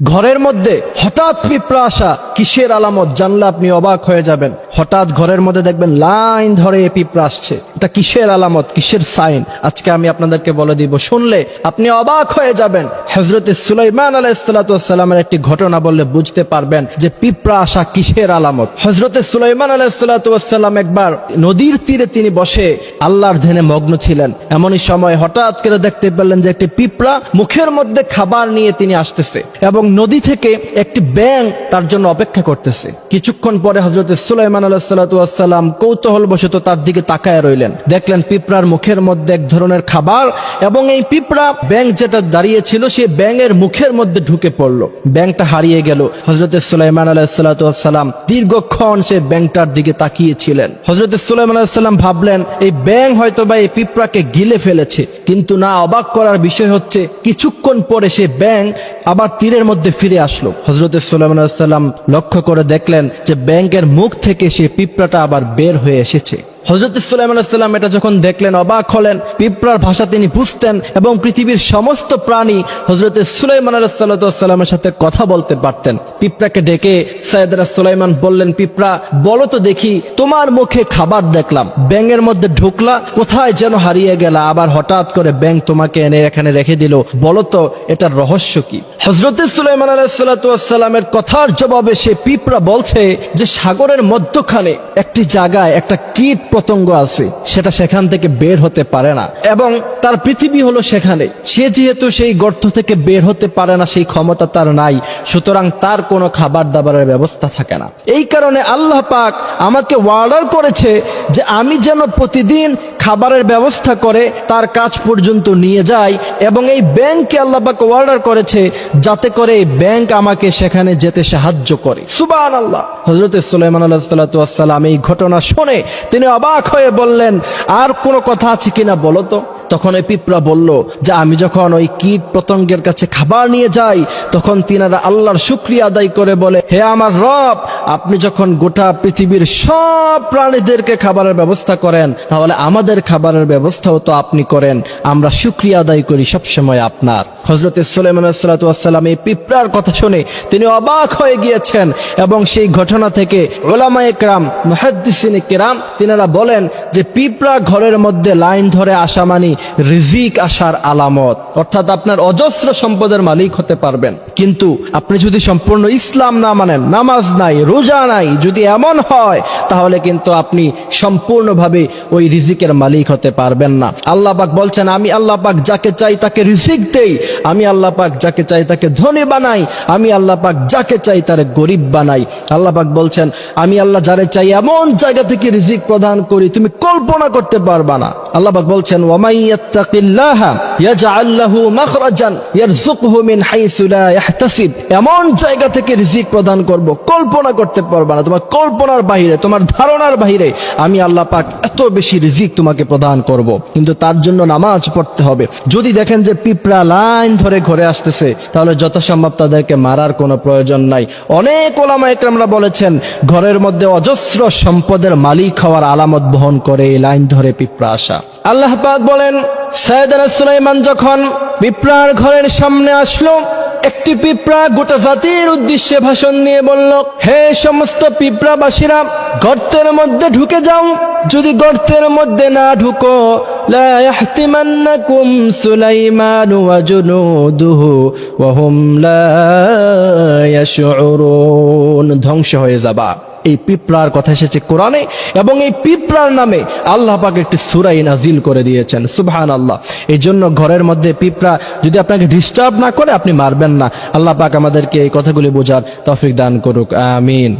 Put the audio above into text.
ঘরের মধ্যে হঠাৎ পিঁপড়া আসা, কিসের আলামত জানলে আপনি অবাক হয়ে যাবেন। হঠাৎ ঘরের মধ্যে দেখবেন লাইন ধরে পিঁপড়া আসছে। এটা কিসের আলামত, কিসের সাইন? আজকে আমি আপনাদেরকে বলে দিব, শুনলে আপনি অবাক হয়ে যাবেন। হজরত সুলাইমান আলাইসালামের একটি ঘটনা বললে বুঝতে পারবেন যে পিঁপড়া আসা কিসের আলামত। হজরত সুলাইমান আলাইসালাম একবার নদীর তীরে তিনি বসে আল্লাহর ধ্যানে মগ্ন ছিলেন। এমনই সময় হঠাৎ করে দেখতে পেলেন যে একটি পিঁপড়া মুখের মধ্যে খাবার নিয়ে তিনি আসতেছে এবং নদী থেকে একটি ব্যাং তার জন্য অপেক্ষা করতেছে। কিছুক্ষণ পরে হজরত সুলাইমান আলাহিসাল্লাম কৌতূহল বশত তার দিকে তাকায় রইলেন। দেখলেন পিঁপড়ার মুখের মধ্যে এক ধরনের খাবার এবং এই পিঁপড়া ব্যাং যেটা দাঁড়িয়ে ছিল সেই ব্যাঙের মুখের মধ্যে ঢুকে পড়ল। ব্যাংটা হারিয়ে গেল। হজরত সুলাইমান আলাহিসাল্লাম দীর্ঘক্ষণ সে ব্যাংটার দিকে তাকিয়েছিলেন। হজরত সুলাইমান আলাহিসাল্লাম ভাবলেন, এই ব্যাং হয়তো বা এই পিঁপড়াকে গিলে ফেলেছে। কিন্তু না, অবাক করার বিষয় হচ্ছে, কিছুক্ষণ পরে সে ব্যাং আবার তীরের মধ্যে ফিরে আসলো। হজরত সাল্লাম লক্ষ্য করে দেখলেন যে ব্যাংকের মুখ থেকে সে পিঁপড়াটা আবার বের হয়ে এসেছে। হজরত সুলাইমান সাল্লাম এটা যখন দেখলেন, অবাক হলেন, পিঁপড়ার ভাষা তিনি বুঝতেন এবং পৃথিবীর সমস্ত প্রাণী হজরত সুলাইমান সাল্লামের সাথে কথা বলতে পারতেন। পিঁপড়াকে ডেকে সৈয়দরা সুলাইমান বললেন, পিঁপড়া, বলো তো দেখি, তোমার মুখে খাবার দেখলাম। ব্যাঙের মধ্যে ঢুকলা, কোথায় যেন হারিয়ে গেলা। আবার হঠাৎ করে ব্যাং তোমাকে এনে এখানে রেখে দিল। বলো তো, এটার রহস্য কি? হজরত সুলাইমান আলাইসাল্লামের কথার জবাবে সে পিঁপড়া বলছে যে, সাগরের মধ্যখানে একটি জায়গায় একটা কীট পতঙ্গ আছে, সেটা সেখান থেকে বের হতে পারে না। এবং তার পৃথিবী হলো সেখানে। সে যেহেতু সেই গর্ত থেকে বের হতে পারে না, সেই ক্ষমতা তার নাই। সুতরাং তার কোনো খাবার দাবারের ব্যবস্থা থাকে না। এই কারণে আল্লাহ পাক আমাকে ওয়ার্ডার করেছে যে আমি যেন প্রতিদিন খাবারের ব্যবস্থা করে, তার কাজ পর্যন্ত নিয়ে যায় এবং এই ব্যাংককে আল্লাহ পাক অর্ডার করেছে যাতে করে এই ব্যাংক আমাকে সেখানে যেতে সাহায্য করে। সুবান আল্লাহ হজরত সুলাইমান আল্লাহ সাল্লাম এই ঘটনা শুনে তিনি অবাক হয়ে বললেন, আর কোনো কথা আছে কিনা বলো তো? তখন ওই পিঁপড়া বলল, যে আমি যখন ওই কীট পতঙ্গের কাছে খাবার নিয়ে যাই, তখন তিনারা আল্লাহর শুক্রিয়া আদায় করে বলে, হে আমার রব আপনি যখন গোটা পৃথিবীর সব প্রাণীদেরকে খাবারের ব্যবস্থা করেন, তাহলে আমাদের খাবারের ব্যবস্থাও তো আপনি করেন। আমরা শুক্রিয়া আদায় করি সবসময় আপনার। হজরত সাল্লাম এই পিঁপড়ার কথা শুনে তিনি অবাক হয়ে গিয়েছেন এবং সেই ঘটনা থেকে ওলামায়ে কেরাম মহাদ্দিসিনে কেরাম তিনারা বলেন যে পিঁপড়া ঘরের মধ্যে লাইন ধরে আসা মানি রিজিক আসার আলামত। অর্থাৎ আপনার অজস্র সম্পদের মালিক হতে পারবেন। কিন্তু আপনি যদি সম্পূর্ণ ইসলাম না মানেন, নামাজ নাই রোজা নাই, যদি এমন হয়, তাহলে কিন্তু আপনি সম্পূর্ণভাবে ওই রিজিকের মালিক হতে পারবেন না। আল্লাহ পাক বলছেন, আমি আল্লাহ পাক যাকে চাই তাকে রিজিক দেই, আমি আল্লাহ পাক যাকে চাই তাকে ধনী বানাই, আমি আল্লাহ পাক যাকে চাই তারে গরিব বানাই। আল্লাহ পাক বলছেন, আমি আল্লাহ যারে চাই এমন জায়গা থেকে রিজিক প্রদান করি, তুমি কল্পনা করতে পারবা না। আল্লাহ পাক বলছেন, ওয়ামাই ইয়াত্তাকিল্লাহা ইয়াজআল লাহু মাখরাজান ইয়ারযুকহু মিন হাইসু লা ইয়াহতাসিব। এমন জায়গা থেকে রিজিক প্রদান করব, কল্পনা করতে পারবা না। তোমার কল্পনার বাইরে তোমার ধারণার বাইরে আমি আল্লাহ পাক এত বেশি রিজিক তোমাকে প্রদান করব। কিন্তু তার জন্য নামাজ পড়তে হবে। যদি দেখেন যে পিঁপড়া লাইন ধরে ঘরে আসতেছে, তাহলে যথাসম্ভব তাদেরকে মারার কোনো প্রয়োজন নাই। অনেক ওলামা একরামরা বলেছেন, ঘরের মধ্যে অজস্র সম্পদের মালিক হওয়ার আলামত বহন করে এই লাইন ধরে পিঁপড়া আসা। আল্লাহ পাক বলেন সৈয়দানা সুলাইমান যখন পিঁপড়ার ঘরের সামনে আসলো একটি পিঁপড়া গোটা জাতির উদ্দেশ্যে ভাষণ নিয়ে বলল, হে সমস্ত পিঁপড়াবাসীরা, গর্তের মধ্যে ঢুকে যাও। যদি গর্তের মধ্যে না ঢুকো لا يحتمنكم سليمان وجنوده وهم لا يشعرون ধ্বংস হয়ে যাবা এই পিঁপড়ার কথা এসেছে কোরআনে এবং এই পিঁপড়ার নামে আল্লাহ পাক একটি সুরাই নাজিল করে দিয়েছেন সুবহান আল্লাহ এই জন্য ঘরের মধ্যে পিঁপড়া যদি আপনাকে ডিস্টার্ব না করে আপনি মারবেন না আল্লাহ পাক আমাদেরকে এই কথাগুলি বোঝার তৌফিক দান করুক আমিন